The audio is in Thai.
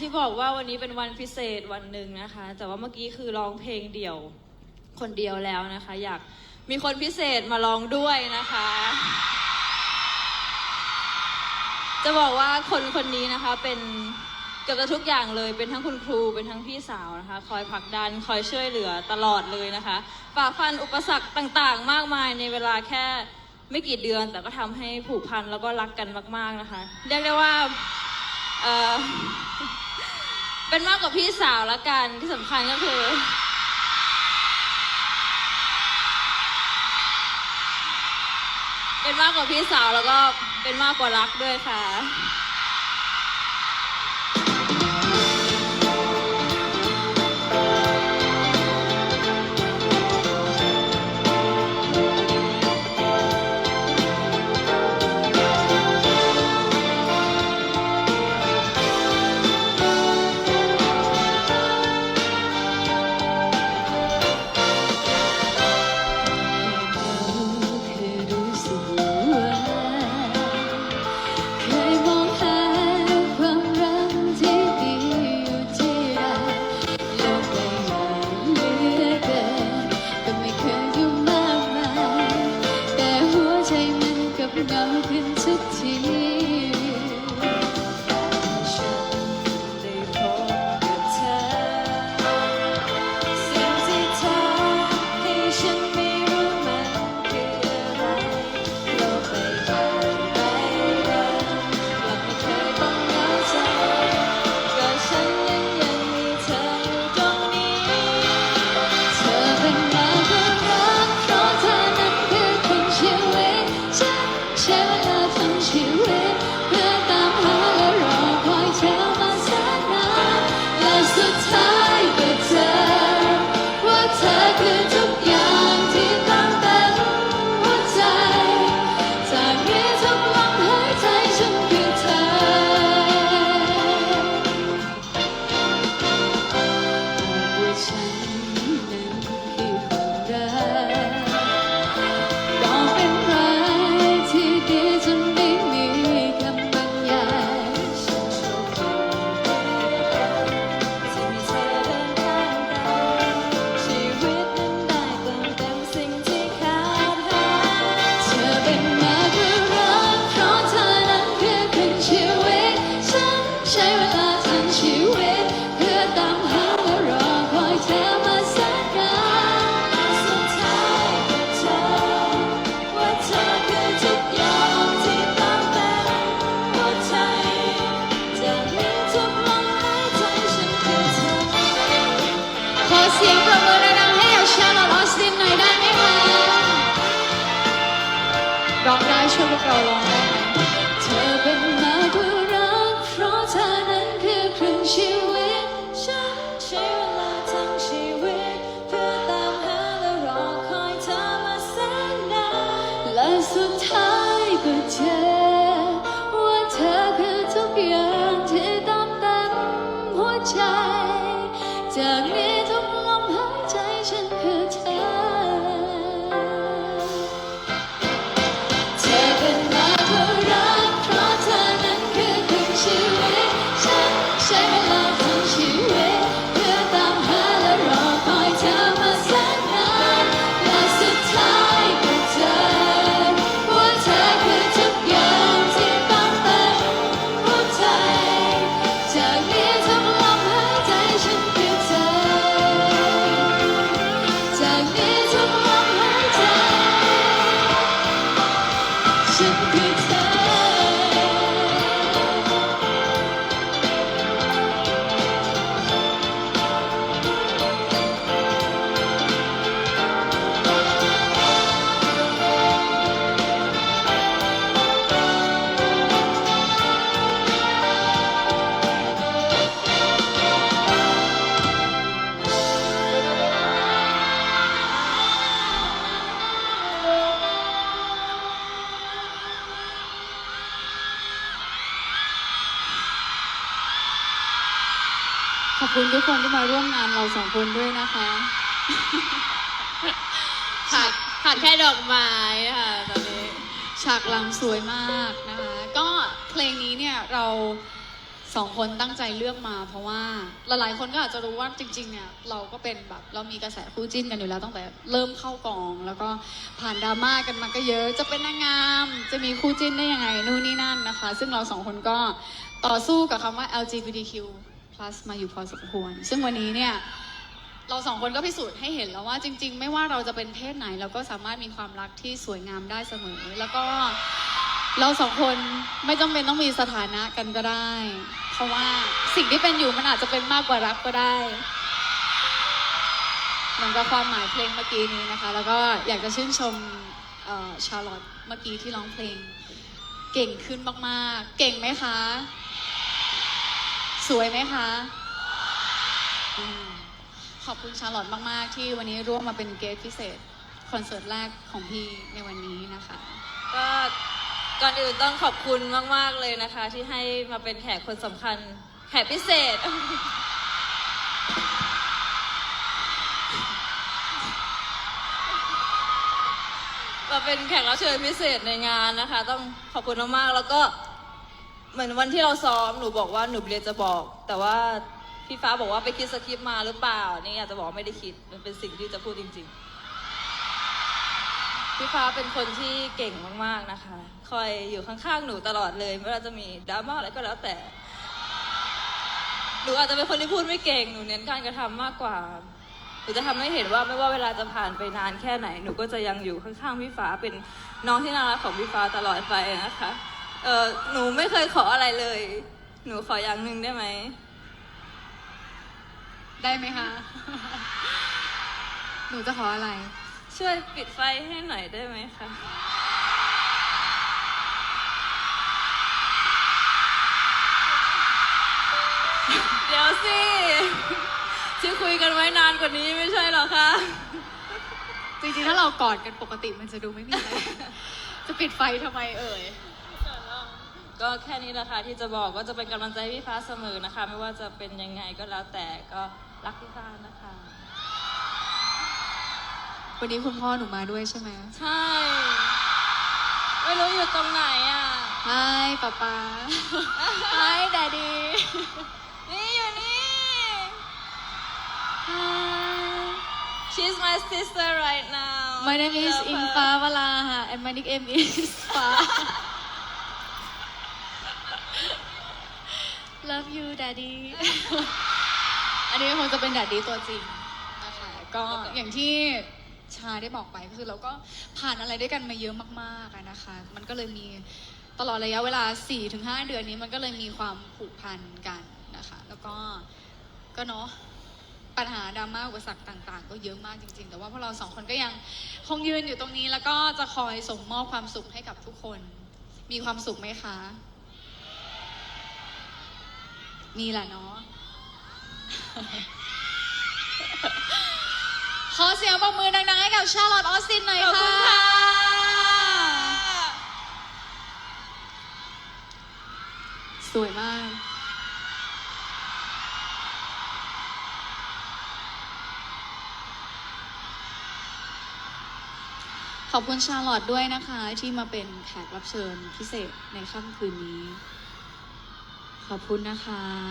ที่บอกว่าวันนี้เป็นวันพิเศษวันหนึ่งนะคะ แต่ว่าเมื่อกี้คือร้องเพลงเดี่ยวคนเดียวแล้วนะคะ อยากมีคนพิเศษมาร้องด้วยนะคะ จะบอกว่าคนคนนี้นะคะเป็นเกือบจะทุกอย่างเลยเป็นทั้งคุณครูเป็นทั้งพี่สาวนะคะ คอยผลักดันคอยช่วยเหลือตลอดเลยนะคะฝ่าฟันอุปสรรคต่างๆ มากมายในเวลาแค่ไม่กี่เดือน แต่ก็ทำให้ผูกพันแล้วก็รักกันมาก ๆนะคะเรียกได้ว่า เป็นมากกว่าพี่สาวละกันที่สำคัญก็คือ เป็นมากกว่าพี่สาวแล้วก็เป็นมากกว่ารักด้วยค่ะ ขึ้ เธอเป็นมาเพื่อรัก เพราะเธอนั้นคือครึ่งชีวิต ฉันใช้เวลาทั้งชีวิต เพื่อตามหาและรอคอยเธอมาแสนนานและสุดท้ายก็เจอว่าเธอคือทุกอย่างที่เต้มเต็มหัวใจ จากนี้ทุกลมหายใจฉันคือ อบคุณทุกคนที่มาร่วมงานเราสองคนด้วยนะคะขาดขาดแค่ดอกไม้ค่ะตอนนี้ฉากหลังสวยมากนะคะ ก็เพลงนี้เนี่ยเราสองคนตั้งใจเลือกมา เพราะว่าหลายๆคนก็อาจจะรู้ว่าจริง ๆ เนี่ยเราก็เป็นแบบเรามีกระแสคู่จิ้นกันอยู่แล้วตั้งแต่เริ่มเข้ากอง แล้วก็ผ่านดราม่ากันมาก็เยอะ จะเป็นนางงาม จะมีคู่จิ้นได้ยังไงนู่นนี่นั่นนะคะ ซึ่งเราสองคนก็ต่อสู้กับคำว่า LGBTQ+ มาอยู่พอสมควร ซึ่งวันนี้เนี่ย เราสองคนก็พิสูจน์ให้เห็นแล้วว่าจริง ๆ ไม่ว่าเราจะเป็นเพศไหน เราก็สามารถมีความรักที่สวยงามได้เสมอ แล้วก็เราสองคนไม่จำเป็นต้องมีสถานะกันก็ได้ เพราะว่าสิ่งที่เป็นอยู่มันอาจจะเป็นมากกว่ารักก็ได้เหมือนกับความหมายเพลงเมื่อกี้นี้นะคะ แล้วก็อยากจะชื่นชมชาร์ลอตเมื่อกี้ที่ร้องเพลง เก่งขึ้นมากๆ เก่งไหมคะ สวยไหมคะขอบคุณชาลอตมาก ๆ ที่วันนี้ร่วมมาเป็นเกสพิเศษ คอนเสิร์ตแรกของพี่ในวันนี้นะคะ ก็ก่อนอื่นต้องขอบคุณมาก ๆ เลยนะคะ ที่ให้มาเป็นแขกคนสำคัญ แขกพิเศษ มาเป็นแขกรับเชิญพิเศษในงานนะคะ ต้องขอบคุณมาก ๆ แล้วก็ เหมือนวันที่เราซ้อมหนูบอกว่าหนูเรียนจะบอก แต่ว่าพี่ฟ้าบอกว่าไปคิดสคริปต์มาหรือเปล่า นี่อยาจจะบอกไม่ได้คิดมันเป็นสิ่งที่จะพูดจริง ๆ พี่ฟ้าเป็นคนที่เก่งมากๆนะคะ คอยอยู่ข้างๆหนูตลอดเลยไม่ว่าจะมีดราม่าอะไรก็แล้วแต่หนูอาจจะเป็นคนที่พูดไม่เก่งหนูเน้นการกระทำมากกว่าหนูจะทำให้เห็นว่าไม่ว่าเวลาจะผ่านไปนานแค่ไหน หนูก็จะยังอยู่ข้างๆพี่ฟ้าเป็นน้องที่น่ารักของพี่ฟ้าตลอดไปนะคะ เออหนูไม่เคยขออะไรเลย หนูขออย่างหนึ่งได้ไหม ได้ไหมคะ หนูจะขออะไร ช่วยปิดไฟให้หน่อยได้ไหมคะ เดี๋ยวสิที่คุยกันไว้นานกว่านี้ไม่ใช่เหรอคะ จริงๆ ถ้าเรากอดกันปกติมันจะดูไม่มีอะไร จะปิดไฟทำไมเอ่ย ก็แค่นี้แหละค่ะที่จะบอกว่าจะเป็นกำลังใจให้พี่ฟ้าเสมอนะคะ ไม่ว่าจะเป็นยังไงก็แล้วแต่ก็รักพี่ฟ้านะคะ วันนี้คุณพ่อหนูมาด้วยใช่ไหมใช่ ไม่รู้อยู่ตรงไหนอะไฮป๊าป๊าไฮแดดดี้นี่อยู่นี่ไฮ She's my sister right now My name is Love her. Infa Walaha and my nickname is Fa Love you daddy อันนี้คงจะเป็นแดดดี้ตัวจริงนะคะก็อย่างที่ชาได้บอกไปก็คือเราก็ผ่านอะไรด้วยกันมาเยอะมากๆอะนะคะ มันก็เลยมีตลอดระยะเวลา 4-5 เดือนนี้มันก็เลยมีความผูกพันกันนะคะ แล้วก็ก็เนาะปัญหาดราม่าอุปสรรคต่าง ๆ ก็เยอะมากจริง ๆ แต่ว่าพวกเราสองคนก็ยังคงยืนอยู่ตรงนี้ แล้วก็จะคอยส่งมอบความสุขให้กับทุกคน มีความสุขไหมคะ มีแหละเนาะ ขอเสียงปรบมือดังๆให้กับชาร์ลอตออสตินหน่อยขอบคุค่ะ ณค่ะ สวยมาก ขอบคุณชาร์ลอตด้วยนะคะ ที่มาเป็นแขกรับเชิญพิเศษในค่ำคืนนี้ ขอบคุณนะคะ